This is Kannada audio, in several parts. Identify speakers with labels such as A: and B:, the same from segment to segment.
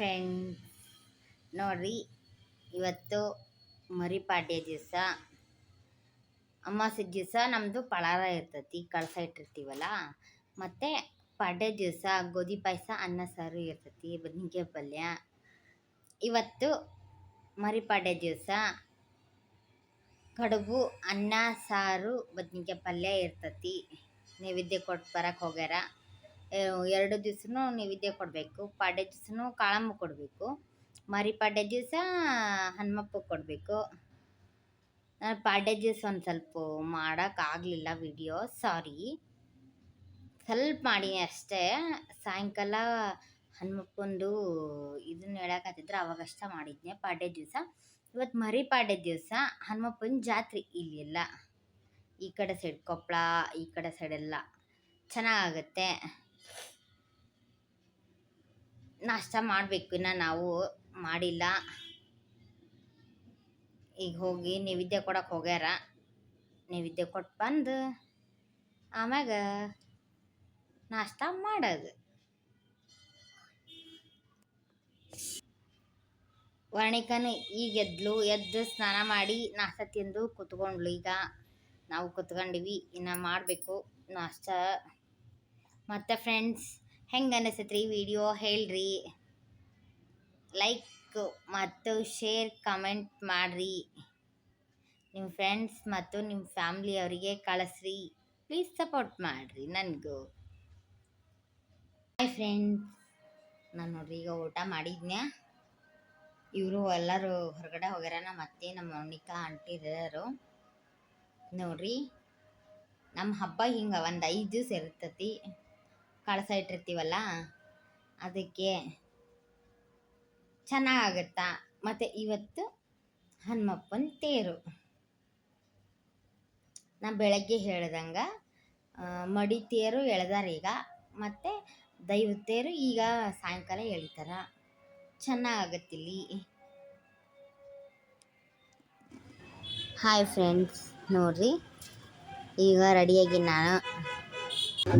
A: ಫ್ರೆಂಡ್ಸ್ ನೋಡ್ರಿ ಇವತ್ತು ಮರಿಪಾಡ್ಯ ದಿವಸ. ಅಮಾವಾಸ್ಯ ದಿವಸ ನಮ್ಮದು ಪಳಾರ ಇರ್ತೈತಿ, ಕಳಸ ಇಟ್ಟಿರ್ತೀವಲ್ಲ. ಮತ್ತು ಪಾಡ್ಯ ದಿವಸ ಗೋಧಿ ಪಾಯಸ, ಅನ್ನ, ಸಾರು ಇರ್ತೈತಿ, ಬದ್ನಿಕಾಯಿ ಪಲ್ಯ. ಇವತ್ತು ಮರಿಪಾಡ್ಯ ದಿವಸ. ಕಡುಬು, ಅನ್ನ, ಸಾರು, ಬದ್ನಿಕಾಯಿ ಪಲ್ಯ ಇರ್ತತಿ. ನೈವೇದ್ಯ ಕೊಟ್ಟು ಬರಕ್ಕೆ ಹೋಗ್ಯಾರ. ಎರಡು ದಿವ್ಸನೂ ನೈವೇದ್ಯ ಕೊಡಬೇಕು. ಪಾಡ್ಯ ದಿವ್ಸನೂ ಕಾಳಮ್ಮ ಕೊಡಬೇಕು. ಮರಿ ಪಾಡ್ಯ ದಿವಸ ಹನುಮಪ್ಪ ಕೊಡಬೇಕು. ಪಾಡ್ಯ ದಿವಸ ಒಂದು ಸ್ವಲ್ಪ ಮಾಡೋಕ್ಕಾಗಲಿಲ್ಲ ವಿಡಿಯೋ ಸಾರಿ ಸ್ವಲ್ಪ ಮಾಡಿ ಅಷ್ಟೇ. ಸಾಯಂಕಾಲ ಹನುಮಪ್ಪಂದು ಇದನ್ನ ಹೇಳಕತ್ತಿದ್ರೆ ಅವಾಗಷ್ಟೇ ಮಾಡಿದ್ನೆ ಪಾಡ್ಯ ದಿವಸ. ಇವತ್ತು ಮರಿ ಪಾಡ್ಯ ದಿವಸ ಹನುಮಪ್ಪನ ಜಾತ್ರೆ ಇಲ್ಲೆಲ್ಲ. ಈ ಕಡೆ ಸೈಡ್ ಕೊಪ್ಪಳ, ಈ ಕಡೆ ಸೈಡೆಲ್ಲ ಚೆನ್ನಾಗಾಗತ್ತೆ. ನಾಷ್ಟ ಮಾಡಬೇಕು. ಇನ್ನು ನಾವು ಮಾಡಿಲ್ಲ. ಈಗ ಹೋಗಿ ನೈವೇದ್ಯ ಕೊಡಕ್ಕೆ ಹೋಗ್ಯಾರ. ನೈವೇದ್ಯ ಕೊಟ್ಟು ಬಂದು ಆಮ್ಯಾಗ ನಾಷ್ಟ ಮಾಡೋದು. ವರ್ಣಿಕನ ಈಗ ಎದ್ಲು, ಎದ್ದು ಸ್ನಾನ ಮಾಡಿ ನಾಷ್ಟ ತಿಂದು ಕುತ್ಕೊಂಡ್ಲು. ಈಗ ನಾವು ಕುತ್ಕೊಂಡಿವಿ. ಇನ್ನು ಮಾಡಬೇಕು. ನಾಷ್ಟ ಮತ್ತು ಫ್ರೆಂಡ್ಸ್ ಹೆಂಗೆ ಅನಿಸ್ತೈತ್ರಿ ವಿಡಿಯೋ ಹೇಳ್ರಿ. ಲೈಕ್ ಮತ್ತು ಶೇರ್ ಕಮೆಂಟ್ ಮಾಡಿರಿ. ನಿಮ್ಮ ಫ್ರೆಂಡ್ಸ್ ಮತ್ತು ನಿಮ್ಮ ಫ್ಯಾಮ್ಲಿ ಅವರಿಗೆ ಕಳಿಸ್ರಿ. ಪ್ಲೀಸ್ ಸಪೋರ್ಟ್ ಮಾಡಿರಿ ನನಗೂ. ಹಾಯ್ ಫ್ರೆಂಡ್ಸ್ ನಾನು ನೋಡ್ರಿ ಈಗ ಊಟ ಮಾಡಿದ್ನ್ಯಾ? ಇವರು ಎಲ್ಲರೂ ಹೊರಗಡೆ ಹೋಗ್ಯಾರ ನಮ್ಮ ಅತ್ತೆ ನಮ್ಮ ಮೌನಿಕಾ ಆಂಟಿ ಇದಾರು ನೋಡ್ರಿ ನಮ್ಮ ಹಬ್ಬ ಹಿಂಗೆ ಒಂದು ಐದು ದಿವಸ ಇರ್ತೈತಿ. ಕಳಸ ಇಟ್ಟಿರ್ತೀವಲ್ಲ, ಅದಕ್ಕೆ ಚೆನ್ನಾಗತ್ತಾ ಮತ್ತು ಇವತ್ತು ಹನುಮಪ್ಪನ ತೇರು. ನಾ ಬೆಳಗ್ಗೆ ಹೇಳ್ದಂಗೆ ಮಡಿ ತೇರು ಎಳೆದಾರ ಈಗ, ಮತ್ತು ದೈವ ತೇರು ಈಗ ಸಾಯಂಕಾಲ ಎಳಿತಾರ. ಚೆನ್ನಾಗತ್ತಿಲ್ಲಿ ಹಾಯ್ ಫ್ರೆಂಡ್ಸ್ ನೋಡ್ರಿ, ಈಗ ರೆಡಿಯಾಗಿ ನಾನು.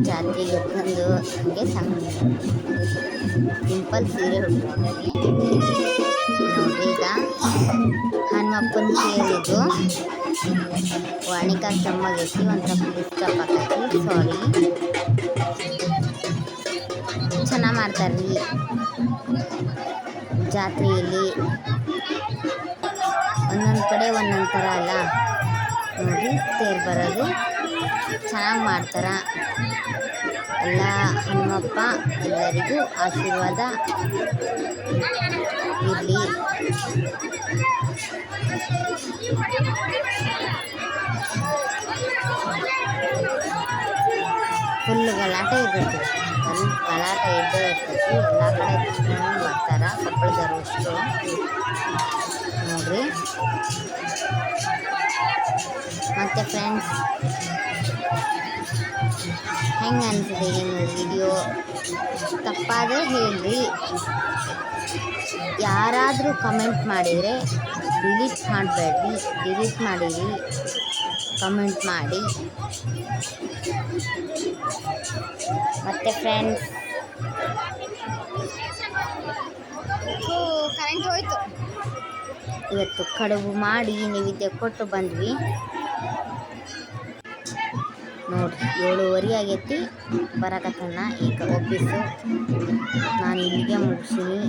A: ಜಾತ್ರೆಗೆ ಬಂದು ನಮಗೆ ಸಿಂಪಲ್ ಸೀರೆ ನೋಡ್ರಿ ಈಗ ಹನುಮಪ್ಪನ ಸೀರೆದು ವಾಣಿಕಾ ತಮ್ಮಗೈತಿ ಒಂದು ಸ್ವಲ್ಪ ಡಿಸ್ಟರ್ಬ್ ಆಕೈತಿ. ಸಾರಿ ಚೆನ್ನಾಗಿ ಮಾಡ್ತಾರ್ರಿ ಜಾತ್ರೆಯಲ್ಲಿ. ಒಂದೊಂದು ಕಡೆ ಒಂದೊಂದು ಥರ ಅಲ್ಲ. ನೋಡಿ ತೇರು ಬರೋದು. ಚೆನ್ನಾಗಿ ಮಾಡ್ತಾರೆ. ಎಲ್ಲ ಹನುಮಪ್ಪ ಎಲ್ಲರಿಗೂ ಆಶೀರ್ವಾದ ಇರಲಿ. ಫುಲ್ ಗಲಾಟೆ ಇರ್ಬೇಕು. ಫುಲ್ ಗಲಾಟೆ ಇದ್ದೇ ಇರ್ತೈತಿ. ಎಲ್ಲ ಕಡೆ ಮಾಡ್ತಾರೆ. ಬರ್ತಾರ ಅಷ್ಟು. ನೋಡ್ರಿ. ಮತ್ತು ಫ್ರೆಂಡ್ಸ್ ಹೆಂಗೆ ಅನಿಸಿದೆ ನಿಮ್ಮ ವಿಡಿಯೋ. ತಪ್ಪಾದರೆ ಹೇಳಿರಿ. ಯಾರಾದರೂ ಕಮೆಂಟ್ ಮಾಡಿದರೆ ಡಿಲೀಟ್ ಮಾಡಬೇಡ್ರಿ. ಡಿಲೀಟ್ ಮಾಡಿರಿ. ಕಮೆಂಟ್ ಮಾಡಿ. ಮತ್ತು ಫ್ರೆಂಡ್ಸ್ ಕರೆಂಟ್ ಹೋಯ್ತು. ಇವತ್ತು ಕಡುಬು ಮಾಡಿ ನೈವೇದ್ಯ ಕೊಟ್ಟು ಬಂದ್ವಿ. ನೋಡ್ರಿ ಏಳುವರೆ ಆಗೈತಿ. ಬರಕತ್ತನ. ಈಗ ಒಪ್ಪಿಸು. ನಾನು ಇಲ್ಲಿಗೆ ಮುಗಿಸೀನಿ